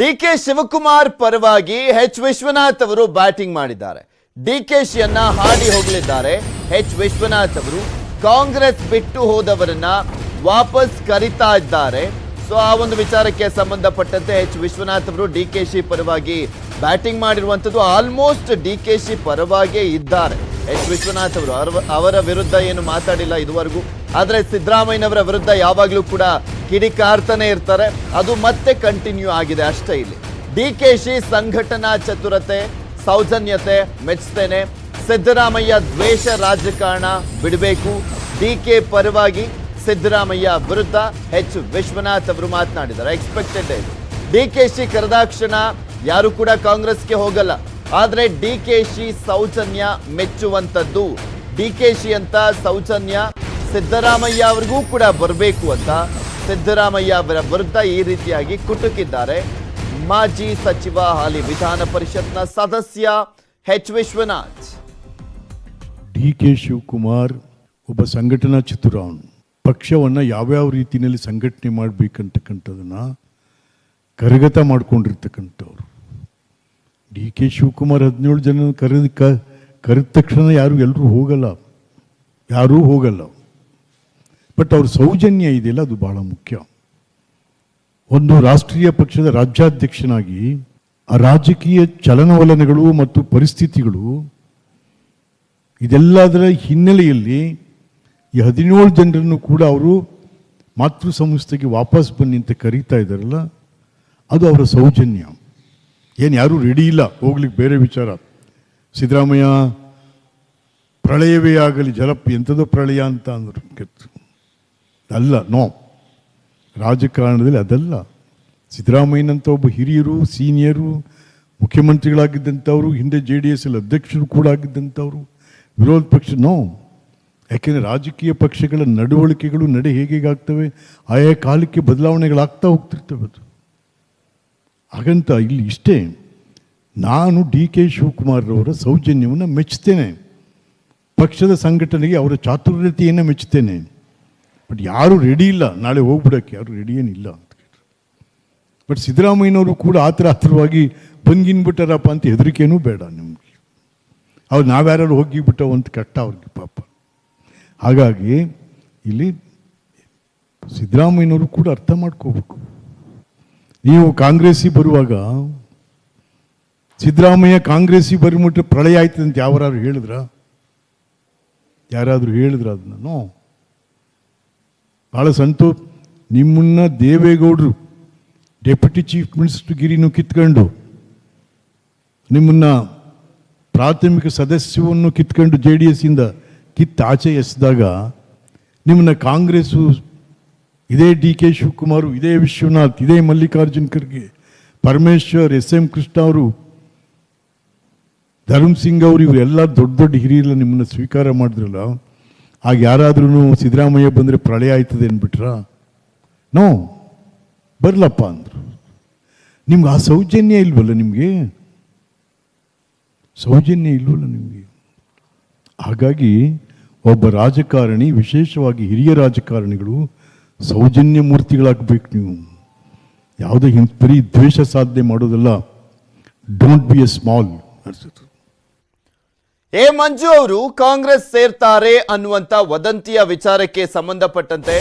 D K Shivakumar ಪರವಾಗಿ H Vishwanath ಅವರು batting ಮಾಡಿದ್ದಾರೆ. ಡಿ ಕೆ ಶಿಯನ್ನ ಹಾಡಿ ಹೋಗಲಿದ್ದಾರೆ ಎಚ್ ವಿಶ್ವನಾಥ್ ಅವರು. ಕಾಂಗ್ರೆಸ್ ಬಿಟ್ಟು ಹೋದವರನ್ನ ವಾಪಸ್ ಕರಿತಾ ಇದ್ದಾರೆ. ಸೊ, ಆ ಒಂದು ವಿಚಾರಕ್ಕೆ ಸಂಬಂಧಪಟ್ಟಂತೆ ಎಚ್ ವಿಶ್ವನಾಥ್ ಅವರು ಡಿ ಕೆ ಶಿ ಪರವಾಗಿ ಬ್ಯಾಟಿಂಗ್ ಮಾಡಿರುವಂಥದ್ದು ಆಲ್ಮೋಸ್ಟ್ ಡಿ ಕೆ ಶಿ ಪರವಾಗೇ ಇದ್ದಾರೆ. ಎಚ್ ವಿಶ್ವನಾಥ್ ಅವರು, ಅವರ- ಅವರ ವಿರುದ್ಧ ಏನು ಮಾತಾಡಿಲ್ಲ ಇದುವರೆಗೂ. ಆದ್ರೆ ಸಿದ್ದರಾಮಯ್ಯನವರ ವಿರುದ್ಧ ಯಾವಾಗಲೂ ಕೂಡ ಕಿಡಿಕಾರ್ತಾನೆ ಇರ್ತಾರೆ. ಅದು ಮತ್ತೆ ಕಂಟಿನ್ಯೂ ಆಗಿದೆ ಅಷ್ಟೇ ಇಲ್ಲಿ. ಡಿ ಕೆ ಶಿ ಸಂಘಟನಾ ಚತುರತೆ, ಸೌಜನ್ಯತೆ ಮೆಚ್ಚುತ್ತೇನೆ ಸಿದ್ದರಾಮಯ್ಯ ದ್ವೇಷ ರಾಜಕಾರಣ ಬಿಡಬೇಕು. ಡಿ ಕೆ ಪರವಾಗಿ ಸಿದ್ದರಾಮಯ್ಯ ವಿರುದ್ಧ ಎಚ್ ವಿಶ್ವನಾಥ್ ಅವರು ಮಾತನಾಡಿದ್ದಾರೆ. ಎಕ್ಸ್ಪೆಕ್ಟೆಡ್ ಇದು. ಡಿ ಕೆ ಶಿ ಕರೆದಾಕ್ಷಣ ಯಾರು ಕೂಡ ಕಾಂಗ್ರೆಸ್ಗೆ ಹೋಗಲ್ಲ. ಆದರೆ ಡಿ ಕೆ ಶಿ ಸೌಜನ್ಯ ಮೆಚ್ಚುವಂಥದ್ದು. ಡಿ ಕೆ ಶಿ ಅಂತ ಸೌಜನ್ಯ ಸಿದ್ದರಾಮಯ್ಯ ಅವರಿಗೂ ಕೂಡ ಬರಬೇಕು ಅಂತ ಸಿದ್ದರಾಮಯ್ಯ ಅವರ ವಿರುದ್ಧ ಈ ರೀತಿಯಾಗಿ ಕುಟುಕಿದ್ದಾರೆ. ಮಾಜಿ ಸಚಿವ ಹಾಲಿ ವಿಧಾನ ಪರಿಷತ್ನ ಸದಸ್ಯ H Vishwanath. D K Shivakumar ಒಬ್ಬ ಸಂಘಟನಾ ಚತುರ ಪಕ್ಷವನ್ನು ಯಾವ್ಯಾವ ರೀತಿಯಲ್ಲಿ ಸಂಘಟನೆ ಮಾಡಬೇಕಂತಕ್ಕಂಥದನ್ನ ಕರಗತ ಮಾಡ್ಕೊಂಡಿರ್ತಕ್ಕಂಥವ್ರು. ಡಿ ಕೆ ಶಿವಕುಮಾರ್ ಹದಿನೇಳು ಜನ ಕರೆದ ಕರೆದ ತಕ್ಷಣ ಯಾರು ಎಲ್ಲರೂ ಹೋಗಲ್ಲ. ಯಾರೂ ಹೋಗಲ್ಲ. ಬಟ್ ಅವ್ರ ಸೌಜನ್ಯ ಇದೆಯಲ್ಲ ಅದು ಬಹಳ ಮುಖ್ಯ. ಒಂದು ರಾಷ್ಟ್ರೀಯ ಪಕ್ಷದ ರಾಜ್ಯಾಧ್ಯಕ್ಷನಾಗಿ ಆ ರಾಜಕೀಯ ಚಲನವಲನಗಳು ಮತ್ತು ಪರಿಸ್ಥಿತಿಗಳು ಇದೆಲ್ಲದರ ಹಿನ್ನೆಲೆಯಲ್ಲಿ ಈ ಹದಿನೇಳು ಜನರನ್ನು ಕೂಡ ಅವರು ಮಾತೃ ಸಂಸ್ಥೆಗೆ ವಾಪಸ್ ಬನ್ನಿ ಅಂತ ಕರೀತಾ ಇದ್ದಾರಲ್ಲ, ಅದು ಅವರ ಸೌಜನ್ಯ. ಏನು ಯಾರೂ ರೆಡಿ ಇಲ್ಲ, ಹೋಗ್ಲಿಕ್ಕೆ ಬೇರೆ ವಿಚಾರ. ಸಿದ್ದರಾಮಯ್ಯ ಪ್ರಳಯವೇ ಆಗಲಿ, ಜಲಪ್ ಎಂಥದೋ ಪ್ರಳಯ ಅಂತ ಅಂದರು. ಅಲ್ಲ ನೋ. ರಾಜಕಾರಣದಲ್ಲಿ ಅದಲ್ಲ. ಸಿದ್ದರಾಮಯ್ಯನಂತ ಒಬ್ಬ ಹಿರಿಯರು, ಸೀನಿಯರು, ಮುಖ್ಯಮಂತ್ರಿಗಳಾಗಿದ್ದಂಥವರು, ಹಿಂದೆ ಜೆ ಡಿ ಎಸ್ ಅಲ್ಲಿ ಅಧ್ಯಕ್ಷರು ಕೂಡ ಆಗಿದ್ದಂಥವರು, ವಿರೋಧ ಪಕ್ಷ, ನೋ. ಯಾಕೆಂದರೆ ರಾಜಕೀಯ ಪಕ್ಷಗಳ ನಡವಳಿಕೆಗಳು ನಡೆ ಹೇಗೆ ಆಗ್ತವೆ ಆಯಾ ಕಾಲಕ್ಕೆ ಬದಲಾವಣೆಗಳಾಗ್ತಾ ಹೋಗ್ತಿರ್ತವೆ ಅದು. ಹಾಗಂತ ಇಲ್ಲಿ ಇಷ್ಟೇ. ನಾನು ಡಿ ಕೆ ಶಿವಕುಮಾರ್ರವರ ಸೌಜನ್ಯವನ್ನು ಮೆಚ್ಚುತ್ತೇನೆ. ಪಕ್ಷದ ಸಂಘಟನೆಗೆ ಅವರ ಚಾತುರ್ಯತೆಯನ್ನು ಮೆಚ್ಚುತ್ತೇನೆ. ಬಟ್ ಯಾರು ರೆಡಿ ಇಲ್ಲ. ನಾಳೆ ಹೋಗ್ಬಿಡೋಕ್ಕೆ ಯಾರು ರೆಡಿ ಏನಿಲ್ಲ ಅಂತ ಬಟ್ ಸಿದ್ದರಾಮಯ್ಯನವರು ಕೂಡ ಆತರ ಥರ ಹತ್ರವಾಗಿ ಬಂಗಿನ್ಬಿಟ್ಟಾರಪ್ಪ ಅಂತ ಹೆದರಿಕೆನೂ ಬೇಡ ನಿಮಗೆ. ಅವ್ರು ನಾವ್ಯಾರು ಹೋಗಿಬಿಟ್ಟವು ಅಂತ ಕಟ್ಟ ಅವ್ರಿಗೆ ಪಾಪ. ಹಾಗಾಗಿ ಇಲ್ಲಿ ಸಿದ್ದರಾಮಯ್ಯನವರು ಕೂಡ ಅರ್ಥ ಮಾಡ್ಕೋಬೇಕು. ನೀವು ಕಾಂಗ್ರೆಸ್ಸಿಗೆ ಬರುವಾಗ ಸಿದ್ದರಾಮಯ್ಯ ಕಾಂಗ್ರೆಸ್ಸಿ ಬರ್ಬಿಟ್ಟು ಪ್ರಳಯ ಆಯ್ತು ಅಂತ ಯಾವ್ದಾದ್ರು ಹೇಳಿದ್ರ? ಯಾರಾದರೂ ಹೇಳಿದ್ರ ಅದನ್ನ? ಭಾಳ ಸಂತೋಷ. ನಿಮ್ಮನ್ನ ದೇವೇಗೌಡರು ಡೆಪ್ಯೂಟಿ ಚೀಫ್ ಮಿನಿಸ್ಟರ್ ಗಿರಿನೂ ಕಿತ್ಕೊಂಡು, ನಿಮ್ಮನ್ನ ಪ್ರಾಥಮಿಕ ಸದಸ್ಯವನ್ನು ಕಿತ್ಕೊಂಡು ಜೆ ಡಿ ಎಸ್ಸಿಂದ ಕಿತ್ತು ಆಚೆ ಎಸೆದಾಗ ನಿಮ್ಮನ್ನ ಕಾಂಗ್ರೆಸ್ಸು, ಇದೇ ಡಿ ಕೆ ಶಿವಕುಮಾರ್, ಇದೇ ವಿಶ್ವನಾಥ್, ಇದೇ ಮಲ್ಲಿಕಾರ್ಜುನ್ ಖರ್ಗೆ, ಪರಮೇಶ್ವರ್, ಎಸ್ ಎಂ ಕೃಷ್ಣ ಅವರು, ಧರ್ಮ್ ಸಿಂಗ್ ಅವರು, ಇವರೆಲ್ಲ ದೊಡ್ಡ ದೊಡ್ಡ ಹಿರಿಯರೆಲ್ಲ ನಿಮ್ಮನ್ನು ಸ್ವೀಕಾರ ಮಾಡಿದ್ರಲ್ಲ ಆಗ ಯಾರಾದ್ರೂ ಸಿದ್ದರಾಮಯ್ಯ ಬಂದರೆ ಪ್ರಳಯ ಆಯ್ತದೆ ಅಂದ್ಬಿಟ್ರ? ನೋ, ಬರಲಪ್ಪ ಅಂದರು. ನಿಮ್ಗೆ ಆ ಸೌಜನ್ಯ ಇಲ್ವಲ್ಲ ನಿಮಗೆ? ಸೌಜನ್ಯ ಇಲ್ವಲ್ಲ ನಿಮಗೆ? ಹಾಗಾಗಿ ಒಬ್ಬ ರಾಜಕಾರಣಿ, ವಿಶೇಷವಾಗಿ ಹಿರಿಯ ರಾಜಕಾರಣಿಗಳು ಸೌಜನ್ಯ ಮೂರ್ತಿಗಳಾಗಬೇಕು ನೀವು. ಯಾವುದೇ ಬರೀ ದ್ವೇಷ ಸಾಧನೆ ಮಾಡೋದಲ್ಲ. ಡೋಂಟ್ ಬಿ ಎ ಸ್ಮಾಲ್ ಅನ್ಸುತ್ತೆ. ಎ ಮಂಜು ಅವರು ಕಾಂಗ್ರೆಸ್ ಸೇರ್ತಾರೆ ಅನ್ನುವಂತ ವದಂತಿಯ ವಿಚಾರಕ್ಕೆ ಸಂಬಂಧಪಟ್ಟಂತೆ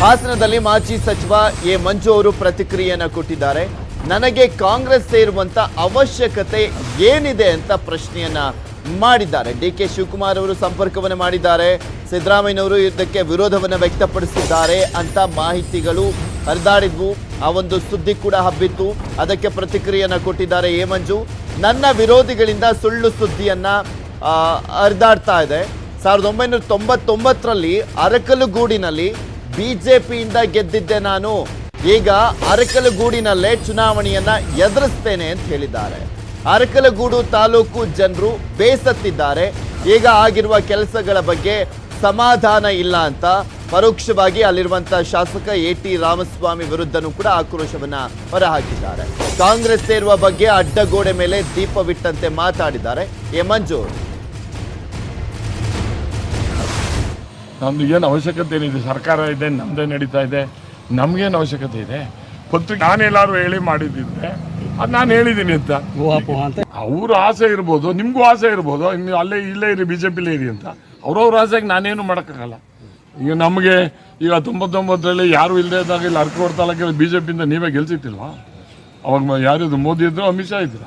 ಹಾಸನದಲ್ಲಿ ಮಾಜಿ ಸಚಿವ ಎ ಮಂಜು ಅವರು ಪ್ರತಿಕ್ರಿಯೆಯನ್ನು ಕೊಟ್ಟಿದ್ದಾರೆ. ನನಗೆ ಕಾಂಗ್ರೆಸ್ ಸೇರುವಂತ ಅವಶ್ಯಕತೆ ಏನಿದೆ ಅಂತ ಪ್ರಶ್ನೆಯನ್ನ ಮಾಡಿದ್ದಾರೆ. ಡಿ ಕೆ ಶಿವಕುಮಾರ್ ಅವರು ಸಂಪರ್ಕವನ್ನು ಮಾಡಿದ್ದಾರೆ. ಸಿದ್ದರಾಮಯ್ಯನವರು ಇದಕ್ಕೆ ವಿರೋಧವನ್ನು ವ್ಯಕ್ತಪಡಿಸಿದ್ದಾರೆ ಅಂತ ಮಾಹಿತಿಗಳು ಹರಿದಾಡಿದ್ವು. ಆ ಒಂದು ಸುದ್ದಿ ಕೂಡ ಹಬ್ಬಿತ್ತು. ಅದಕ್ಕೆ ಪ್ರತಿಕ್ರಿಯೆಯನ್ನು ಕೊಟ್ಟಿದ್ದಾರೆ ಎ ನನ್ನ ವಿರೋಧಿಗಳಿಂದ ಸುಳ್ಳು ಸುದ್ದಿಯನ್ನ ಹರಿದಾಡ್ತಾ ಇದೆ. ಸಾವಿರದ ಒಂಬೈನೂರ ತೊಂಬತ್ತೊಂಬತ್ತರಲ್ಲಿ ಅರಕಲುಗೂಡಿನಲ್ಲಿ ಬಿ ಜೆ ಪಿಯಿಂದ ಗೆದ್ದಿದ್ದೆ ನಾನು. ಈಗ ಅರಕಲುಗೂಡಿನಲ್ಲೇ ಚುನಾವಣೆಯನ್ನ ಎದುರಿಸ್ತೇನೆ ಅಂತ ಹೇಳಿದ್ದಾರೆ. ಅರಕಲಗೂಡು ತಾಲೂಕು ಜನರು ಬೇಸತ್ತಿದ್ದಾರೆ. ಈಗ ಆಗಿರುವ ಕೆಲಸಗಳ ಬಗ್ಗೆ ಸಮಾಧಾನ ಇಲ್ಲ ಅಂತ ಪರೋಕ್ಷವಾಗಿ ಅಲ್ಲಿರುವಂತಹ ಶಾಸಕ ಎ ಟಿ ರಾಮಸ್ವಾಮಿ ವಿರುದ್ಧನೂ ಕೂಡ ಆಕ್ರೋಶವನ್ನ ಹೊರಹಾಕಿದ್ದಾರೆ. ಕಾಂಗ್ರೆಸ್ ಸೇರುವ ಬಗ್ಗೆ ಅಡ್ಡಗೋಡೆ ಮೇಲೆ ದೀಪವಿಟ್ಟಂತೆ ಮಾತಾಡಿದ್ದಾರೆ. ಎ ಮಂಜು ನಮ್ದು ಏನು ಅವಶ್ಯಕತೆ ಏನಿದೆ? ಸರ್ಕಾರ ಇದೆ ನಮ್ದೇ ನಡೀತಾ ಇದೆ. ನಮಗೇನು ಅವಶ್ಯಕತೆ ಇದೆ? ಪತ್ರಿಕೆ ನಾನೆಲ್ಲಾರು ಹೇಳಿ ಮಾಡಿದ್ದಿದ್ರೆ ಅದು ನಾನು ಹೇಳಿದ್ದೀನಿ ಅಂತ. ಅವ್ರ ಆಸೆ ಇರ್ಬೋದು ನಿಮಗೂ ಆಸೆ ಇರ್ಬೋದು ಇನ್ನು ಅಲ್ಲೇ ಇಲ್ಲೇ ಇರಿ ಬಿ ಜೆ ಪಿಲೇ ಇರಿ ಅಂತ. ಅವ್ರವ್ರ ಆಸೆಗೆ ನಾನೇನು ಮಾಡೋಕ್ಕಾಗಲ್ಲ. ಈಗ ನಮಗೆ ಈಗ ತೊಂಬತ್ತೊಂಬತ್ತರಲ್ಲಿ ಯಾರು ಇಲ್ಲದೆ ಇದ್ದಾಗ ಇಲ್ಲಿ ಅರ್ಕೋಡ್ ತಾಲೂಕಲ್ಲಿ ಬಿ ಜೆ ಪಿಯಿಂದ ನೀವೇ ಗೆಲ್ಸಿಟ್ಟಿಲ್ವಾ? ಅವಾಗ ಯಾರಿದ್ರು ಮೋದಿ ಇದ್ರು ಅಮಿತ್ ಶಾ ಇದ್ರ?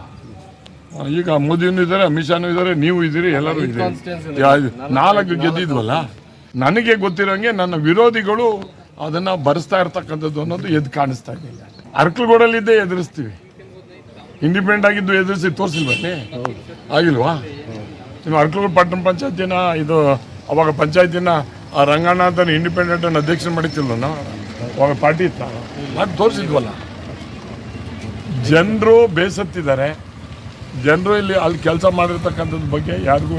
ಈಗ ಮೋದಿನೂ ಇದ್ದಾರೆ ಅಮಿತ್ ಶಾನು ಇದ್ದಾರೆ ನೀವು ಇದ್ದೀರಿ ಎಲ್ಲರೂ ಇದ್ದೀರಿ. ನಾಲ್ಕು ಗೆದ್ದಿದ್ವಲ್ಲ? ನನಗೆ ಗೊತ್ತಿರೋಂಗೆ ನನ್ನ ವಿರೋಧಿಗಳು ಅದನ್ನ ಭರಿಸ್ತಾ ಇರ್ತಕ್ಕಂಥದ್ದು ಅನ್ನೋದು ಎದ್ದು ಕಾಣಿಸ್ತಾ ಇದೆ. ಅರ್ಕಲ್ಗೋಡಲ್ಲಿದ್ದೇ ಎದುರಿಸ್ತೀವಿ. ಇಂಡಿಪೆಂಡೆಂಟ್ ಆಗಿದ್ದು ಎದುರಿಸಿ ತೋರಿಸಿಲ್ವೇ ಆಗಿಲ್ವಾ? ಇನ್ನು ಅರ್ಕಲ್ಗೋಡು ಪಟ್ಟಣ ಪಂಚಾಯತಿನ ಇದು, ಅವಾಗ ಪಂಚಾಯತಿನ ಆ ರಂಗಣ್ಣ ಇಂಡಿಪೆಂಡೆಂಟ್ ಅನ್ನು ಅಧ್ಯಕ್ಷ ಮಾಡಿತ್ತಿಲ್ವನ ಅವಾಗ ಪಾರ್ಟಿ ಇತ್ತ? ಮತ್ತೆ ತೋರಿಸಿದ್ವಲ್ಲ. ಜನರು ಬೇಸತ್ತಿದ್ದಾರೆ. ಜನರು ಇಲ್ಲಿ ಅಲ್ಲಿ ಕೆಲಸ ಮಾಡಿರ್ತಕ್ಕಂಥದ್ದು ಬಗ್ಗೆ ಯಾರಿಗೂ